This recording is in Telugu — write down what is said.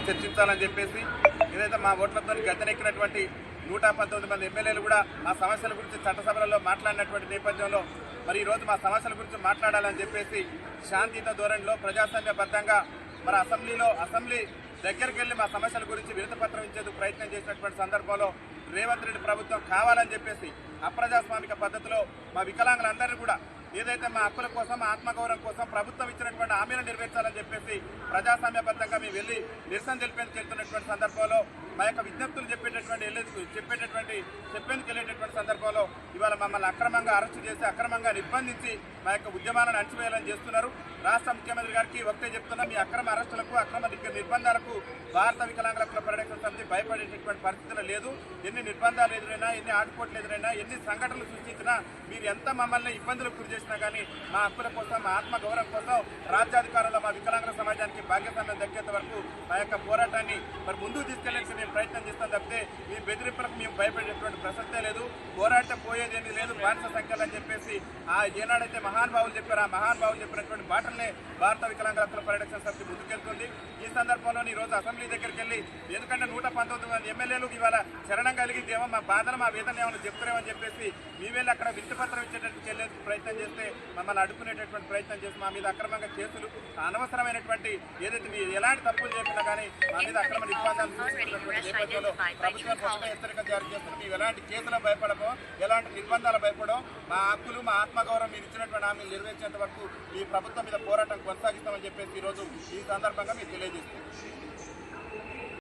చర్చించాలని చెప్పేసి ఏదైతే మా ఓట్లతో గద్దెనెక్కినటువంటి నూట పంతొమ్మిది మంది ఎమ్మెల్యేలు కూడా మా సమస్యల గురించి చట్టసభలలో మాట్లాడినటువంటి నేపథ్యంలో మరి ఈరోజు మా సమస్యల గురించి మాట్లాడాలని చెప్పేసి శాంతియుత ధోరణిలో ప్రజాస్వామ్యబద్ధంగా మరి అసెంబ్లీలో అసెంబ్లీ దగ్గరికి వెళ్ళి మా సమస్యల గురించి వినతిపత్రం ఇచ్చేందుకు ప్రయత్నం చేసినటువంటి సందర్భంలో రేవంత్ రెడ్డి ప్రభుత్వం కావాలని చెప్పేసి అప్రజాస్వామిక పద్ధతిలో మా వికలాంగులందరినీ కూడా ఏదైతే మా హక్కుల కోసం ఆత్మగౌరవం కోసం ప్రభుత్వం ఇచ్చినటువంటి హామీలను నెరవేర్చాలని చెప్పేసి ప్రజాస్వామ్యబద్ధంగా మేము వెళ్ళి నిరసన తెలిపేందుకు వెళ్తున్నటువంటి సందర్భంలో మా యొక్క విజ్ఞప్తులు చెప్పేటటువంటి వెళ్ళేందుకు చెప్పేటటువంటి చెప్పేందుకు వెళ్ళేటటువంటి సందర్భంలో మమ్మల్ని అక్రమంగా అరెస్టు చేసి అక్రమంగా నిర్బంధించి మా యొక్క ఉద్యమాలను అణచివేయాలని చేస్తున్నారు. రాష్ట్ర ముఖ్యమంత్రి గారికి ఒకటే చెప్తున్నా మీ అక్రమ అరెస్టులకు అక్రమ నిర్బంధాలకు భారత వికలాంగుల హక్కుల పరిరక్షణ సమితి భయపడేటటువంటి పరిస్థితులు లేదు. ఎన్ని నిర్బంధాలు ఎదురైనా ఎన్ని ఆటుపోట్లు ఎదురైనా ఎన్ని సంఘటనలు సృష్టించినా మీరు ఎంత మమ్మల్ని ఇబ్బందులకు గురి చేసినా కానీ మా హక్కుల కోసం మా ఆత్మ గౌరవం కోసం రాజ్యాధికారంలో మా వికలాంగుల సమాజానికి భాగ్యస్వామ్యం దక్కేంత వరకు మా యొక్క పోరాటాన్ని మరి ముందుకు తీసుకెళ్ళేసి మేము ప్రయత్నం చేస్తాం తప్పితే మీ బెదిరింపుల భయపడేటువంటి ప్రసక్తే లేదు. పోరాటం పోయేది ఏమీ లేదు. బానిస సంఖ్యలు అని చెప్పేసి ఆ ఏనాడైతే మహానుభావులు చెప్పారు ఆ మహానుభావులు చెప్పినటువంటి మాటలనే భారత వికలాంగుల హక్కుల పరిరక్షణ సమితి ముందుకెళ్తుంది. ఈ సందర్భంలో ఈ రోజు అసెంబ్లీ దగ్గరికి వెళ్ళి ఎందుకంటే నూట పంతొమ్మిది మంది ఎమ్మెల్యేలు ఇవాళ శరణం కలిగిందేమో మా బాధలు మా వేదన ఏమైనా చెప్తారేమని చెప్పేసి మీ వెళ్ళి అక్కడ వింతపత్రం ఇచ్చేటట్టు చెల్లే ప్రయత్నం చేస్తే మమ్మల్ని అడ్డుకునేటటువంటి ప్రయత్నం చేసి మా మీద అక్రమంగా కేసులు అనవసరమైనటువంటి ఏదైతే మీరు ఎలాంటి తప్పులు చేసినా కానీ మా మీద అక్రమ నిర్బంధాలు ప్రభుత్వం హెచ్చరిక జారీ చేస్తున్న మేము ఎలాంటి కేసులకు భయపడమో ఎలాంటి నిర్బంధాలు భయపడమో మా హక్కులు మా ఆత్మగౌరవం మీరు ఇచ్చినటువంటి హామీలు నెరవేర్చేంత వరకు ఈ ప్రభుత్వం మీద పోరాటం కొనసాగిస్తామని చెప్పేసి ఈరోజు ఈ సందర్భంగా మీరు తెలియజేస్తాం